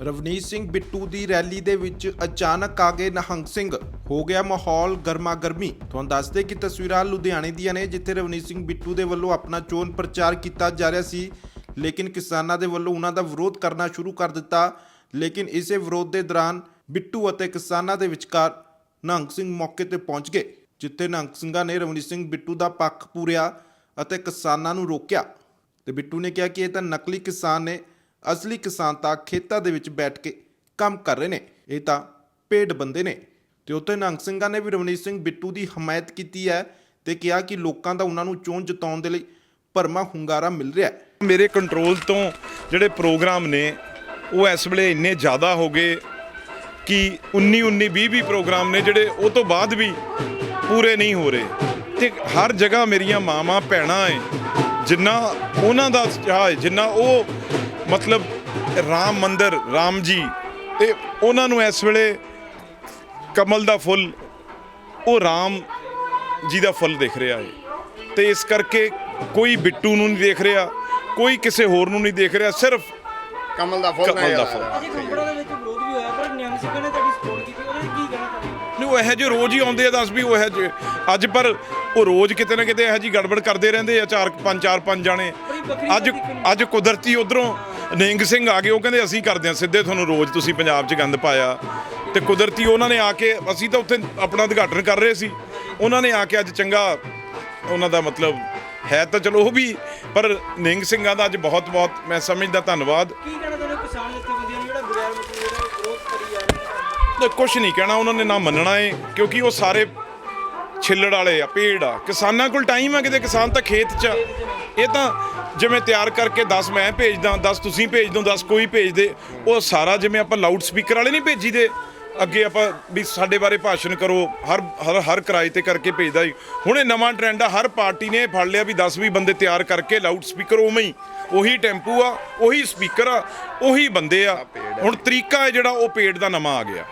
ਰਵਨੀਤ ਸਿੰਘ ਬਿੱਟੂ ਦੀ ਰੈਲੀ ਦੇ ਵਿੱਚ ਅਚਾਨਕ ਆ ਗਏ ਨਿਹੰਗ ਸਿੰਘ। ਹੋ ਗਿਆ ਮਾਹੌਲ ਗਰਮਾ ਗਰਮੀ ਤੁਹਾਨੂੰ ਦੱਸਦੇ ਕਿ ਤਸਵੀਰਾਂ ਲੁਧਿਆਣੇ ਦੀਆਂ ਨੇ, ਜਿੱਥੇ ਰਵਨੀਤ ਸਿੰਘ ਬਿੱਟੂ ਦੇ ਵੱਲੋਂ ਆਪਣਾ ਚੋਣ ਪ੍ਰਚਾਰ ਕੀਤਾ ਜਾ ਰਿਹਾ ਸੀ। ਲੇਕਿਨ ਕਿਸਾਨਾਂ ਦੇ ਵੱਲੋਂ ਉਹਨਾਂ ਦਾ ਵਿਰੋਧ ਕਰਨਾ ਸ਼ੁਰੂ ਕਰ ਦਿੱਤਾ। ਲੇਕਿਨ ਇਸੇ ਵਿਰੋਧ ਦੇ ਦੌਰਾਨ ਬਿੱਟੂ ਅਤੇ ਕਿਸਾਨਾਂ ਦੇ ਵਿਚਕਾਰ ਨਿਹੰਗ ਸਿੰਘ ਮੌਕੇ ਤੇ ਪਹੁੰਚ ਗਏ, ਜਿੱਥੇ ਨਿਹੰਗ ਸਿੰਘਾਂ ਨੇ ਰਵਨੀਤ ਸਿੰਘ ਬਿੱਟੂ ਦਾ ਪੱਖ ਪੂਰਿਆ ਅਤੇ ਕਿਸਾਨਾਂ ਨੂੰ ਰੋਕਿਆ। ਤੇ ਬਿੱਟੂ ਨੇ ਕਿਹਾ ਕਿ ਇਹ ਤਾਂ ਨਕਲੀ ਕਿਸਾਨ ਨੇ ਅਸਲੀ ਕਿਸਾਨ ਤਾਂ ਖੇਤਾਂ ਦੇ ਵਿੱਚ ਬੈਠ ਕੇ ਕੰਮ ਕਰ ਰਹੇ ਨੇ। ਇਹ ਤਾਂ ਪੇਡ ਬੰਦੇ ਨੇ। ਤੇ ਉੱਥੇ ਨਿਹੰਗ ਸਿੰਘਾਂ ਨੇ ਵੀ ਰਵਨੀਤ ਸਿੰਘ ਬਿੱਟੂ ਦੀ ਹਮਾਇਤ ਕੀਤੀ ਹੈ ਤੇ ਕਿਹਾ ਕਿ ਲੋਕਾਂ ਦਾ ਉਹਨਾਂ ਨੂੰ ਚੋਣ ਜਿਤਾਉਣ ਦੇ ਲਈ ਭਰਮਾ ਹੁੰਗਾਰਾ ਮਿਲ ਰਿਹਾ ਹੈ। ਮੇਰੇ ਕੰਟਰੋਲ ਤੋਂ ਜਿਹੜੇ ਪ੍ਰੋਗਰਾਮ ਨੇ, ਉਹ ਇਸ ਵੇਲੇ ਇੰਨੇ ਜ਼ਿਆਦਾ ਹੋ ਗਏ ਕਿ 19 19 20 20 ਪ੍ਰੋਗਰਾਮ ਨੇ ਜਿਹੜੇ ਉਹ ਤੋਂ ਬਾਅਦ ਵੀ ਪੂਰੇ ਨਹੀਂ ਹੋ ਰਹੇ। ਤੇ ਹਰ ਜਗ੍ਹਾ ਮੇਰੀਆਂ ਮਾਵਾਂ, ਭੈਣਾਂ ਏ, ਜਿੰਨਾ ਉਹਨਾਂ ਦਾ ਚਾਹ ਜਿੰਨਾ ਉਹ ਮਤਲਬ ਰਾਮ ਮੰਦਰ ਰਾਮ ਜੀ ਤੇ ਉਹਨਾਂ ਨੂੰ ਇਸ ਵੇਲੇ ਕਮਲ ਦਾ ਫੁੱਲ ਉਹ ਰਾਮ ਜੀ ਦਾ ਫੁੱਲ ਦਿਖ ਰਿਹਾ ਹੈ। ਤੇ ਇਸ ਕਰਕੇ ਕੋਈ ਬਿੱਟੂ ਨੂੰ ਨਹੀਂ ਦੇਖ ਰਿਹਾ ਕੋਈ ਕਿਸੇ ਹੋਰ ਨੂੰ ਨਹੀਂ ਦੇਖ ਰਿਹਾ ਸਿਰਫ ਕਮਲ ਦਾ ਫੁੱਲ ਕਮਲ ਦਾ ਫੁੱਲ। ਅਜੇ ਖੰਬੜਾ ਦੇ ਵਿੱਚ ਵਿਰੋਧ ਵੀ ਹੋਇਆ ਪਰ ਨਿਹੰਗ ਸਿੰਘਾਂ ਨੇ ਤੁਹਾਡੀ ਸਪੋਰਟ ਕੀਤੀ ਉਹਦੇ ਕੀ ਕਹਿਣਾ ਚਾਹੁੰਦੇ ਨਹੀਂ ਉਹ ਇਹੋ ਜਿਹੇ ਰੋਜ਼ ਹੀ ਆਉਂਦੇ ਆ ਦੱਸ ਵੀ ਉਹ ਇਹੋ ਜਿਹੇ ਅੱਜ ਪਰ ਉਹ ਰੋਜ਼ ਕਿਤੇ ਨਾ ਕਿਤੇ ਇਹੋ ਜਿਹੀ ਗੜਬੜ ਕਰਦੇ ਰਹਿੰਦੇ ਆ ਚਾਰ ਪੰਜ ਚਾਰ ਪੰਜ ਜਾਣੇ। ਅੱਜ ਅੱਜ ਕੁਦਰਤੀ ਉਧਰੋਂ ਨਿੰਗ ਸਿੰਘ ਆ ਗਏ ਉਹ ਕਹਿੰਦੇ ਅਸੀਂ ਕਰਦੇ ਆ ਸਿੱਧੇ ਤੁਹਾਨੂੰ ਰੋਜ਼ ਤੁਸੀਂ ਪੰਜਾਬ 'ਚ ਗੰਦ ਪਾਇਆ। ਤੇ ਕੁਦਰਤੀ ਉਹਨਾਂ ਨੇ ਆ ਕੇ ਅਸੀਂ ਤਾਂ ਉੱਥੇ ਆਪਣਾ ਉਦਘਾਟਨ ਕਰ ਰਹੇ ਸੀ। ਉਹਨਾਂ ਨੇ ਆ ਕੇ ਅੱਜ ਚੰਗਾ ਉਹਨਾਂ ਦਾ ਮਤਲਬ ਹੈ ਤਾਂ ਚਲੋ ਉਹ ਵੀ ਪਰ ਨਿੰਗ ਸਿੰਘਾਂ ਦਾ ਅੱਜ ਬਹੁਤ ਬਹੁਤ ਮੈਂ ਸਮਝਦਾ ਧੰਨਵਾਦ। ਕੀ ਕਹਿਣਾ ਚਾਹੁੰਦੇ ਹੋ ਕਿਸਾਨ ਜਥੇਬੰਦੀਆਂ ਨੂੰ ਜਿਹੜਾ ਬਗੈਰ ਮਤਲਬ ਜਿਹੜਾ ਵਿਰੋਧ ਕਰੀ ਜਾ ਰਹੇ ਨੇ? ਕੁਝ ਨਹੀਂ ਕਹਿਣਾ ਉਹਨਾਂ ਨੇ ਨਾ ਮੰਨਣਾ ਏ ਕਿਉਂਕਿ ਉਹ ਸਾਰੇ ਛਿੱਲੜ ਵਾਲੇ ਆ ਪੇੜ ਆ। ਕਿਸਾਨਾਂ ਕੋਲ ਟਾਈਮ ਆ ਕਿਤੇ, ਕਿਸਾਨ ਤਾਂ ਖੇਤ 'ਚ ਆ। ਇਹ ਤਾਂ ਜਿਵੇਂ ਤਿਆਰ ਕਰਕੇ 10 ਮੈਂ ਭੇਜਦਾ 10 ਤੁਸੀਂ ਭੇਜ ਦੋ 10 ਕੋਈ ਭੇਜ ਦੇ। ਉਹ ਸਾਰਾ ਜਿਵੇਂ ਆਪਾਂ ਲਾਊਡ ਸਪੀਕਰ ਵਾਲੇ ਨਹੀਂ ਭੇਜੀ ਦੇ ਅੱਗੇ ਆਪਾਂ ਵੀ ਸਾਡੇ ਬਾਰੇ ਭਾਸ਼ਣ ਕਰੋ, ਹਰ ਹਰ ਹਰ ਕਿਰਾਏ ਤੇ ਕਰਕੇ ਭੇਜਦਾ ਜੀ। ਹੁਣ ਇਹ ਨਵਾਂ ਟ੍ਰੈਂਡ ਆ, ਹਰ ਪਾਰਟੀ ਨੇ ਇਹ ਫੜ ਲਿਆ ਵੀ 10 20 ਬੰਦੇ ਤਿਆਰ ਕਰਕੇ ਲਾਊਡ ਸਪੀਕਰ ਉਵੇਂ ਹੀ। ਉਹੀ ਟੈਂਪੂ ਆ, ਉਹੀ ਸਪੀਕਰ ਆ, ਉਹੀ ਬੰਦੇ ਆ। ਹੁਣ ਤਰੀਕਾ ਹੈ ਜਿਹੜਾ, ਉਹ ਪੇੜ ਦਾ ਨਵਾਂ ਆ ਗਿਆ।